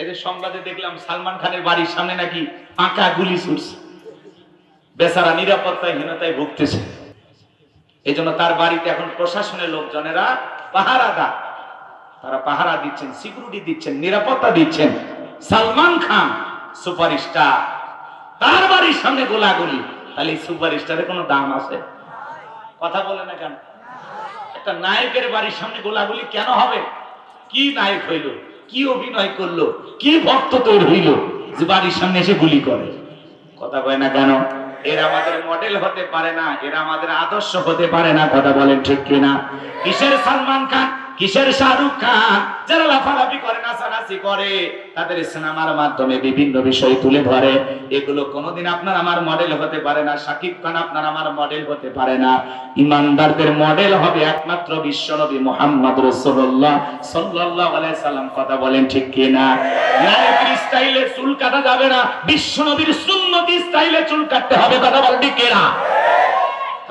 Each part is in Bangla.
এদের সংবাদে দেখলাম সালমান খানের বাড়ির সামনে নাকি ফাঁকা গুলি ছুটছে। বেচারা নিরাপত্তাহীনতায় ভুগতেছে। এই জন্য তার বাড়িতে এখন প্রশাসনের লোকজনেরা পাহারা দা তারা পাহারা দিচ্ছেন সিকিউরিটি দিচ্ছেন, নিরাপত্তা দিচ্ছেন। সালমান খান, সুপারস্টার, তার বাড়ির সামনে গোলাগুলি। তাহলে সুপারস্টারের কোনো দাম আছে? কথা বলে না কেন? একটা নায়কের বাড়ির সামনে গোলাগুলি কেন হবে? কি নায়ক হইল? কি অভিনয় করল? কি ভক্ত তৈরি হইল? যে বাড়ির সামনে এসে গুলি করে। কথা কয় না কেন? এরা আমাদের মডেল হতে পারে না, এরা আমাদের আদর্শ হতে পারে না, কথা বলেন ঠিক কিনা? কিসের সালমান খান? কিসের শাহরুখ খান? যারা লাফালাফি করে, নাচানাচি করে, তাদের সিনেমার মাধ্যমে বিভিন্ন বিষয় তুলে ধরে। এগুলো কোনোদিন আপনার আমার মডেল হতে পারে না, শাকিব খান আপনার আমার মডেল হতে পারে না। ইমানদারদের মডেল হবে একমাত্র বিশ্বনবী মোহাম্মদ রসুল্লাহ সাল্লাম। কথা বলেন ঠিক কিনা? নায়কের স্টাইলে চুল কাটা যাবে না, বিশ্বনবীর সুন্নতি স্টাইলে চুল কাটতে হবে, কথা বলেন ঠিক কিনা?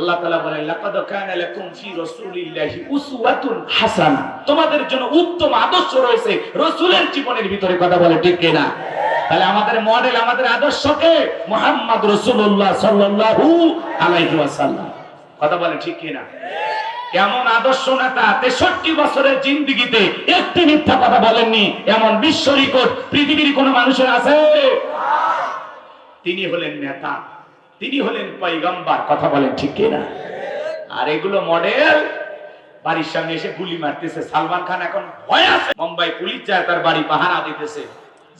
আল্লাহ বলেন, লাকাদ কানা লাকুম ফি রাসূলিল্লাহি উসওয়াতুন হাসানা। তোমাদের জন্য উত্তম আদর্শ রয়েছে, রাসূলের জীবনের ভিতরে কথা বলে ঠিক তাহলে আমাদের মডেল আমাদের আদর্শকে মুহাম্মদ রাসূলুল্লাহ সাল্লাল্লাহু আলাইহি ওয়াসাল্লাম। কথা বলে ঠিক আদর্শ নেতা তেষট্টি বছরের জিন্দিগিতে একটি মিথ্যা কথা বলেননি, এমন বিশ্ব রেকর্ড পৃথিবীর কোন মানুষের আছে? তিনি হলেন নেতা। তিনি হলেন পয়গম্বার, কথা বলেন ঠিক কিনা? আর এগুলো মডেল বাড়ির সামনে এসে গুলি মারতেছে। সালমান খান এখন ভয় আছে। মুম্বাই পুলিশ যায়, তার বাড়ি পাহারা দিতেছে,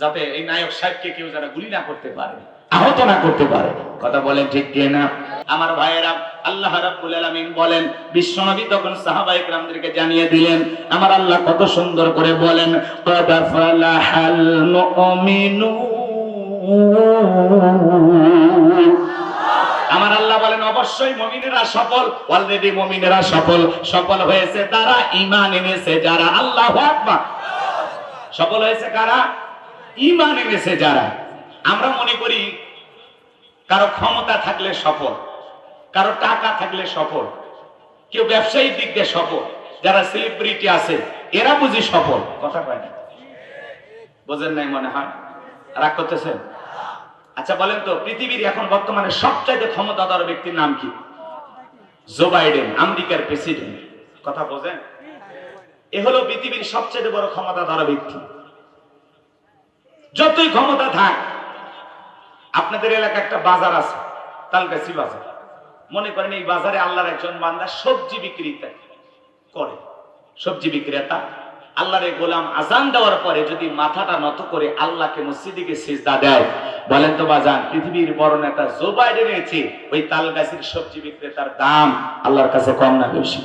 যাতে এই নায়ক সাহেবকে কেউ যারা গুলি না করতে পারে, আহত না করতে পারে। কথা বলেন ঠিক কিনা? আমার ভাইয়েরা, আল্লাহ রাব্বুল আলামিন বলেন, বিশ্বনবী তখন সাহাবায়ে কেরামদেরকে জানিয়ে দিলেন, আমার আল্লাহ কত সুন্দর করে বলেন, কদ ফালাহাল মুমিনুন আমার আল্লাহ বলেন, অবশ্যই মমিনেরা সফল। অলরেডি মমিনেরা সফল। সফল হয়েছে তারা ইমান এনেছে, যারা আল্লাহ সফল হয়েছে কারা? ইমান এনেছে যারা। আমরা মনে করি, কারও ক্ষমতা থাকলে সফল, কারও টাকা থাকলে সফল, কেউ ব্যবসায়িক দিক দিয়ে সফল, যারা সেলিব্রিটি আছে, এরা বুঝি সফল। কথা কয় না? বোঝেন নাই মনে হয়? রাগ করতেছেন? আচ্ছা বলেন তো, পৃথিবীর এখন বর্তমানে সবচাইতে ক্ষমতাধর ব্যক্তির নাম কি? জো বাইডেন, আমেরিকার প্রেসিডেন্ট। কথা বোঝেন? এ হলো পৃথিবীর সবচেয়ে বড় ক্ষমতাধর ব্যক্তি। যতই ক্ষমতা থাক, আপনাদের এলাকা একটা বাজার আছে, তালগাছি বাজার। মনে করেন এই বাজারে আল্লাহর একজন বান্দা সবজি বিক্রিতা করে। সবজি বিক্রেতা আল্লাহর গোলাম আজান দেওয়ার পরে যদি মাথাটা নত করে আল্লাহকে মসজিদিকে সিজদা দেয়, বলেন তো বাজান, পৃথিবীর বড় নেতা জো বাইডেন ওই তালগাছির সবজি বিক্রেতার দাম আল্লাহর কাছে কম না বেশি?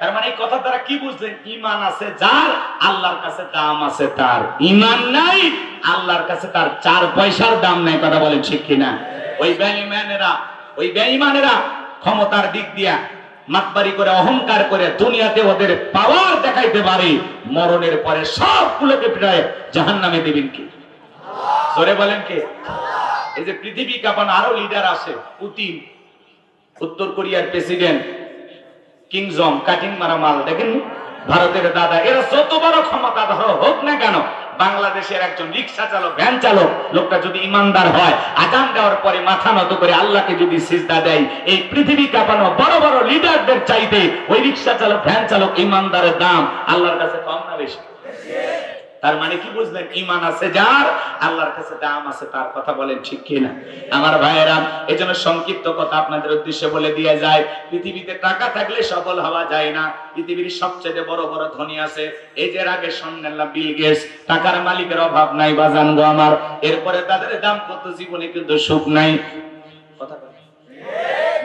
তার মানে এই কথা দ্বারা কি বুঝলেন? ইমান আছে যার, আল্লাহর কাছে দাম আছে তার। ইমান নাই, আল্লাহর কাছে তার চার পয়সার দাম নাই, কথা বলেন ঠিক কিনা? ওই বেঈমানেরা ওই বেঈমানেরা ক্ষমতার দিক দিয়া মাতবারি করে, অহংকার করে দুনিয়াতে ওদের পাওয়ার দেখাইতে পারে, মরণের পরে সবগুলোকে প্রায় জাহান নামে দেবেন কি? জোরে বলেন কে? এই যে পৃথিবী কাঁপানো আরও লিডার আছে, পুতিন, উত্তর কোরিয়ার প্রেসিডেন্ট কিংজম কাটিং মারা মাল দেখেন? ভারতের দাদা, এরা যত বড় ক্ষমতা ধরো হোক বাংলাদেশের একজন রিক্সা চালক, ভ্যান চালক, লোকটা যদি ইমানদার হয়, আজান দেওয়ার পরে মাথা নত করে আল্লাহকে যদি সিজদা দেয়, এই পৃথিবী কাঁপানো বড় বড় লিডারদের চাইতে ওই রিক্সা চালক, ভ্যান চালক ইমানদারের দাম আল্লাহর কাছে কম না বেশি? তার মানে কি বুঝলেন? ইমান আছে যার, আল্লাহর কাছে দাম আছে তার কথা বলেন ঠিক কিনা? আমার ভাইয়েরা এই জন্য সংক্ষিপ্ত কথা আপনাদের উদ্দেশ্যে বলে দিয়ে যায় পৃথিবীতে টাকা থাকলে সফল হওয়া যায় না। পৃথিবীর সবচেয়ে বড় বড় ধনী আছে। এই যে আগে শুনলেন না বিল গেটস টাকার মালিকের অভাব নাই বাজান গো আমার। এরপরে তাদের দাম কত জীবনে কিন্তু সুখ নাই। কথা।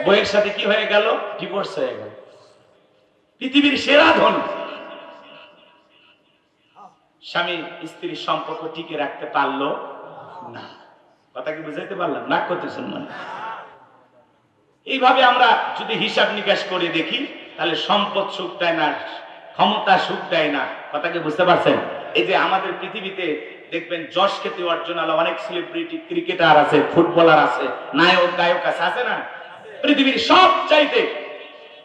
বইয়ের সাথে কি হয়ে গেল? ডিভোর্স হয়ে গেল। পৃথিবীর সেরা ধনী। স্বামী স্ত্রীর সম্পর্ক টিকে রাখতে পারল না। কথা কি বুঝাইতে পারলাম? না করতেছেন মানে? এইভাবে আমরা যদি হিসাব নিকাশ করে দেখি, তাহলে সম্পদ সুখ দেয় না, ক্ষমতা সুখ দেয় না। কথা কি বুঝতে পারছেন? এই যে আমাদের পৃথিবীতে দেখবেন যশ খ্যাতি অর্জন আলো, অনেক সেলিব্রিটি ক্রিকেটার আছে ফুটবলার আছে, নায়ক, গায়ক আছে আছে না? পৃথিবীর সব চাইতে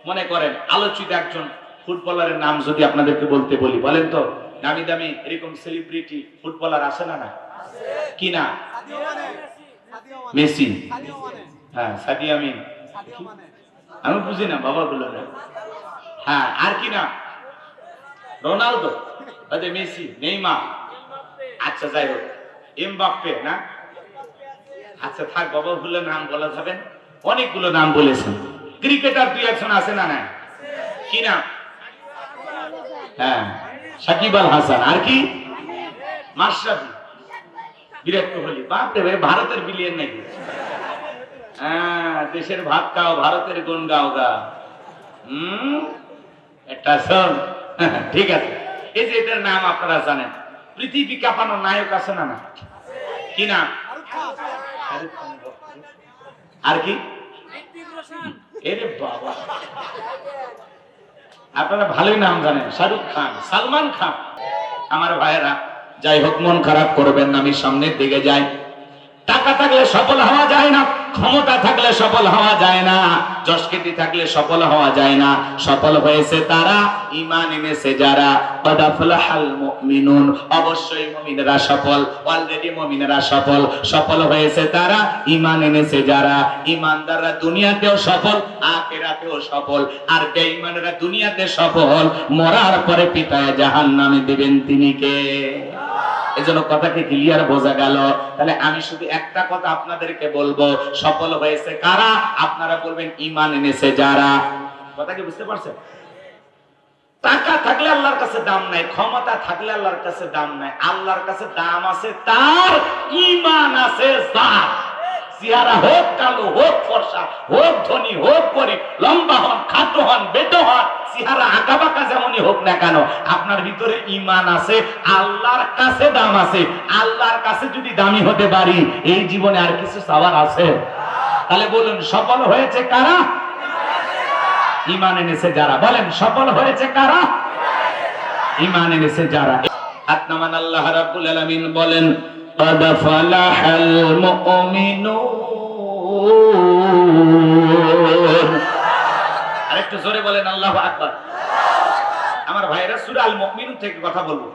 মনে করেন আলোচিত একজন ফুটবলারের নাম যদি আপনাদেরকে বলতে বলি, বলেন তো। দামি দামি এরকম সেলিব্রিটি ফুটবলার আসে না না কি না? মেসি। হ্যাঁ সাদিয়া মিন আমি বুঝি না, বাবা গুলো হ্যাঁ আর কি না রোনালদো। মেসি নেইমা আচ্ছা যাই হোক। এমবাপ্পে, না? আচ্ছা থাক, বাবা গুলো নাম বলা যাবেন অনেকগুলো নাম বলেছেন। ক্রিকেটার দুই একজন আছে না না কি না হ্যাঁ। সাকিব আল হাসান আর কি? মাশরাফি। বিরাট কোহলি। বাপরে ভাই ভারতের বিলিয়ন নাকি? হ্যাঁ দেশের ভাত খাও ভারতের গুণ গাও গা। হম? একটা শোন। ঠিক আছে। এই যে এটার নাম আপনারা জানেন। পৃথিবী কাঁপানো নায়ক আছে না না? কি না আর কি? এরে বাবা। আপনারা ভালোই নাম জানেন, শাহরুখ খান, সালমান খান। আমার ভাইয়েরা, যাই হোক, মন খারাপ করবেন না, আমি সামনের দিকে যাই। টাকা থাকলে সফল হওয়া যায় না। ক্ষমতা থাকলে সফল হওয়া যায় না যশকীর্তি থাকলে সফল হওয়া যায় না। সফল হয়েছে তারা, ঈমান এনেছে যারা। বাদাফলাহাল মুমিনুন, অবশ্যই মুমিনেরা সফল অলরেডি মুমিনেরা সফল। সফল হয়েছে তারা, ঈমান এনেছে যারা। ঈমানদাররা দুনিয়াতেও সফল, আখিরাতেও সফল। আর বেঈমানেরা দুনিয়াতে সফল, মরার পরে পিতায় জাহান্নামে দিবেন তিনি কে? এজন্য কথাকে ক্লিয়ার বোঝা গেল? তাহলে আমি শুধু একটা কথা আপনাদেরকে বলব, সফল হয়েছে কারা? আপনারা বলবেন ইমান এনেছে যারা। কথা কি বুঝতে পারছেন? টাকা থাকলে আল্লাহর কাছে দাম নাই, ক্ষমতা থাকলে আল্লাহর কাছে দাম নাই, আল্লাহর কাছে দাম আছে তার ইমান আছে যার। চেহারা হোক, কালো হোক, ফর্সা হোক, ধনী হোক, গরিব, লম্বা হন, খাটো হন, বেটো হন চেহারা আঁকা বাঁকা যেমনই হোক না কেন, আপনার ভিতরে ইমান আছে, আল্লাহর কাছে দাম আছে। আল্লাহর কাছে যদি দামি হতে পারি, এই জীবনে আর কিছু চাওয়ার আছে? তাহলে বলুন, সফল হয়েছে কারা? ইমান এনেছে যারা। বলেন, সফল হয়েছে কারা? ইমান এনেছে যারা। আত্মামান আল্লাহ রাব্বুল আলামিন বলেন قد فلح المؤمنون আরেকটু জোরে বলেন আল্লাহু আকবার আমার ভাইরা সূরা আল মুমিনুন থেকে কথা বলবো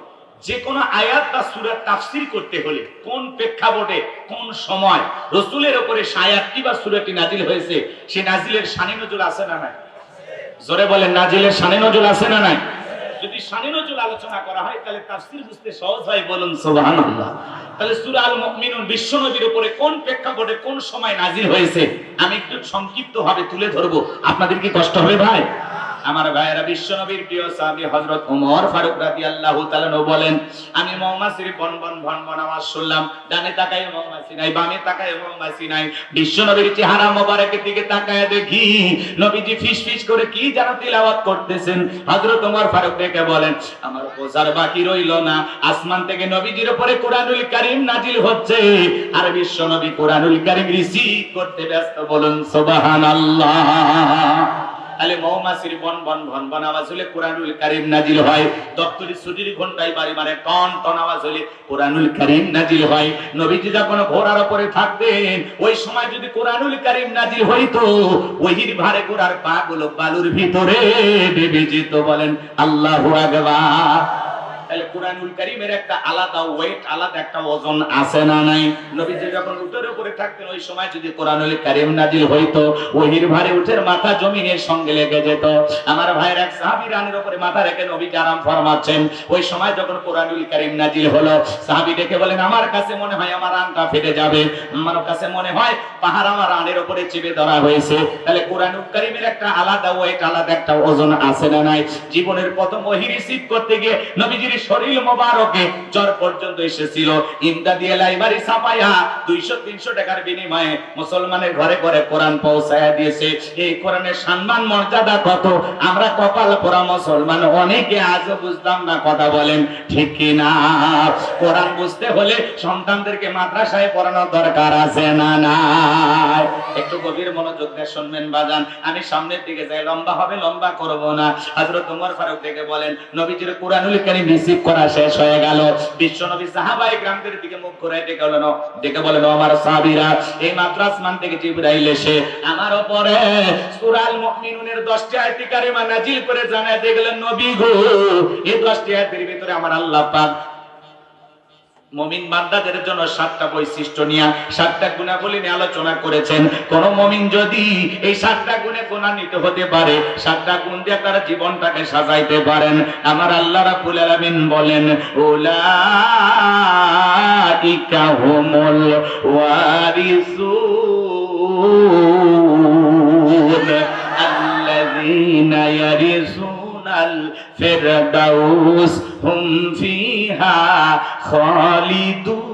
যে কোনো আয়াত বা সূরা তাফসীর করতে হলে কোন প্রেক্ষাপটে কোন সময় রসুলের উপরে আয়াতটি বা সূরাটি নাজিল হয়েছে সে নাজিলের শানে নজুল আছে না নাই জোরে বলেন নাজিলের শানে নজুল আছে না নাই যদি শানে নজুল আলোচনা করা হয়, তাহলে তাফসীর বুঝতে সহজ হয় বলুন, সুবহানাল্লাহ। তাহলে সূরা আল মুমিনুন বিশ্বনবীর উপরে কোন প্রেক্ষাপটে কোন সময় নাজিল হয়েছে? আমি একটু সংক্ষিপ্ত ভাবে তুলে ধরবো। আপনাদের কি কষ্ট হবে ভাই? আমার ভাইয়েরা বিশ্বনবীর প্রিয় সাহাবী হযরত ওমর ফারুক রাদিয়াল্লাহু তাআলা বলেন, আমি মৌমাছির বন বন ভন ভন আওয়াজ শুনলাম। ডানে তাকায় মৌমাছি নাই, বামে তাকায় মৌমাছি নাই। বিশ্বনবীর চেহারা মোবারকের দিকে তাকায় দেখি, নবীজি ফিস ফিস করে কি যেন তিলাওয়াত করতেছেন। হযরত ওমর ফারুক ডেকে বলেন, আমার বোঝার বাকি রইল না। আসমান থেকে নবীজির উপরে কোরআনুল কারীম নাজিল হচ্ছে। আর বিশ্বনবী কোরআনুল কারীম রিসিভ করতে ব্যস্ত বলুন, সুবহানাল্লাহ। তাহলে মৌমাছির বন বন ভন বন আওয়াজ হলে কোরআনুল কারিম নাজিল হয়। দপ্তরি ছুটির ঘন্টায় বাড়ি মারে টন টন আওয়াজ হলে কোরআনুল কারিম নাজিল হয়। নবীজি যখন ঘোড়ার উপরে থাকতেন, ওই সময় যদি কোরআনুল কারিম নাজিল হইতো, ওহির ভারে ঘোড়ার পা গুলো বালুর ভিতরে ডেবে যেত বলেন, আল্লাহু আকবার। কোরআনুল কারীমের একটা আলাদা ওয়েট আলাদা একটা ওজন আছে না নাই? নবীজি যখন উটের উপরে থাকতেন, ওই সময় যদি কোরআনুল কারীম হইতো, ওহির ভারে উঠের মাথা জমিনের সঙ্গে লেগে যেত। আমার ভাইয়ের এক সাহাবী উপরে মাথা রেখে নবী আরাম ফরমাচ্ছেন। ওই সময় যখন কোরআনুল কারীম হলো, সাহাবী ডেকে বলেন, আমার কাছে মনে হয় আমার রানটা ফেটে যাবে। আমার কাছে মনে হয় পাহাড় আমার রানের উপরে চেপে ধরা হয়েছে। তাহলে কোরআনুল কারীমের একটা আলাদা ওয়েট আলাদা একটা ওজন আছে না নাই? জীবনের প্রথম ওহি রিসিভ করতে গিয়ে নবীজির শরীর মোবারকে। জ্বর পর্যন্ত এসেছিল। ইমদাদি লাইব্রেরি ছাপাইয়া দুইশো, তিনশো টাকার বিনিময়ে মুসলমানের ঘরে ঘরে কোরআন দিয়েছে। এই কোরআনের সম্মান, মর্যাদা কত? আমরা কপাল মুসলমান, অনেকে বুঝলাম না কথা বলেন ঠিক কি না কোরআন বুঝতে হলে সন্তানদেরকে মাদ্রাসায় পড়ানোর দরকার আছে না নাই? একটু গভীর মনোযোগ দিয়ে শুনবেন বাজান। আমি সামনের দিকে যাই, লম্বা হবে, লম্বা করব না। হযরত ওমর ফারুক থেকে বলেন, নবীজির কোরআনুল রিসিভ করা শেষ হয়ে গেল। বিশ্বনবী সাহাবাই গ্রামদের দিকে মুখ ঘুরাই ডেকে বলেন ডেকে বলেন, আমার সাহাবীরা, এই মাত্র মান থেকে জিবরাইল এসে আমার উপরে সূরাল মুমিনুনের 10টি আয়াত কারিমা নাজিল করে জানায় দেখলেন নবী গো, এই 10টি আয়াতের ভিতরে আমার আল্লাহ পাক মমিন বান্দাদের জন্য সাতটা বৈশিষ্ট্য নিয়ে, সাতটা গুণাবলী নিয়ে আলোচনা করেছেন। কোন মমিন যদি এই সাতটা গুণে গুণান্বিত হতে পারে, সাতটা গুণ দিয়ে তারা জীবনটাকে সাজাইতে পারেন। আমার আল্লাহ রাব্বুল আলামিন বলেন ওলা হুমুল ওয়ারিসুন আল্লাযীনা ইয়ারিসুনাল ফেরদাউস হুম ফিহা খালিদুন।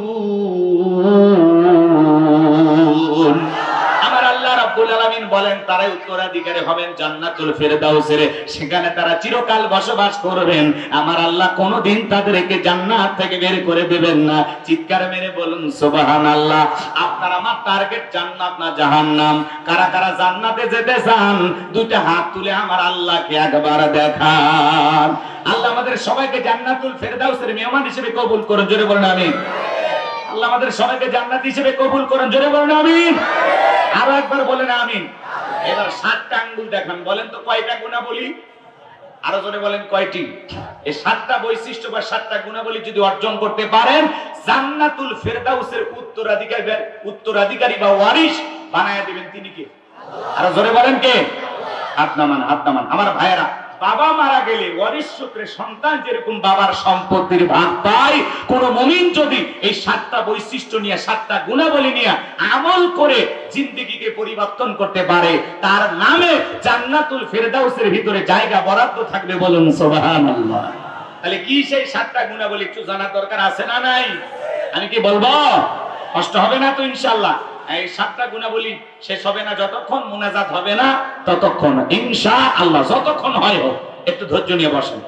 বলেন, তারাই উত্তরাধিকারী হবেন জান্নাতুল ফেরদাউসের। সেখানে তারা চিরকাল বসবাস করবেন। আমার আল্লাহ কোনোদিন তাদেরকে জান্নাত থেকে বের করে দেবেন না। চিৎকার মেরে বলুন, সুবহানাল্লাহ। আপনার আমার টার্গেট জান্নাত না জাহান্নাম? কারা কারা জান্নাতে যেতে চান, দুইটা হাত তুলে আমার আল্লাহকে একবার দেখান। আল্লাহ আমাদের সবাইকে জান্নাতুল ফেরদাউসের মেহমান হিসেবে কবুল করুন, জোরে বলেন, আমিন। আল্লাহ আমাদের সবাইকে জান্নাত হিসেবে কবুল করেন। জোরে বলেন আমিন। আরও একবার বলেন আমিন। এবার সাতটা আঙ্গুল দেখান। বলেন তো কয়টা গুণা বলি আরও জোরে বলেন কয়টি? এই সাতটা বৈশিষ্ট্য বা সাতটা গুণাবলী যদি অর্জন করতে পারেন, জান্নাতুল ফেরদাউসের উত্তরাধিকারী উত্তরাধিকারী বা ওয়ারিশ বানায় দিবেন। তিনি কে? আরও জোরে বলেন কে? হাত নামান হাত নামান। আমার ভাইয়েরা বাবা মারা গেলে ওয়ারিশ সূত্রে সন্তান যেরকম বাবার সম্পত্তির ভাগ পায়, কোন মমিন যদি এই সাতটা বৈশিষ্ট্য নিয়ে, সাতটা গুণাবলী নিয়ে আমল করে জিন্দিগিকে পরিবর্তন করতে পারে, তার নামে জান্নাতুল ফেরদাউসের ভিতরে জায়গা বরাদ্দ থাকবে বলুন সুবহানাল্লাহ। তাহলে কি সেই সাতটা গুণাবলী একটু জানার দরকার আছে না নাই? আমি কি বলব? কষ্ট হবে না তো ইনশাআল্লাহ। এই সাতটা গুণাবলী শেষ হবে না, যতক্ষণ মুনাজাত হবে না, ততক্ষণ ইনশা আল্লাহ, যতক্ষণ হয় হোক, একটু ধৈর্য নিয়ে বসেন।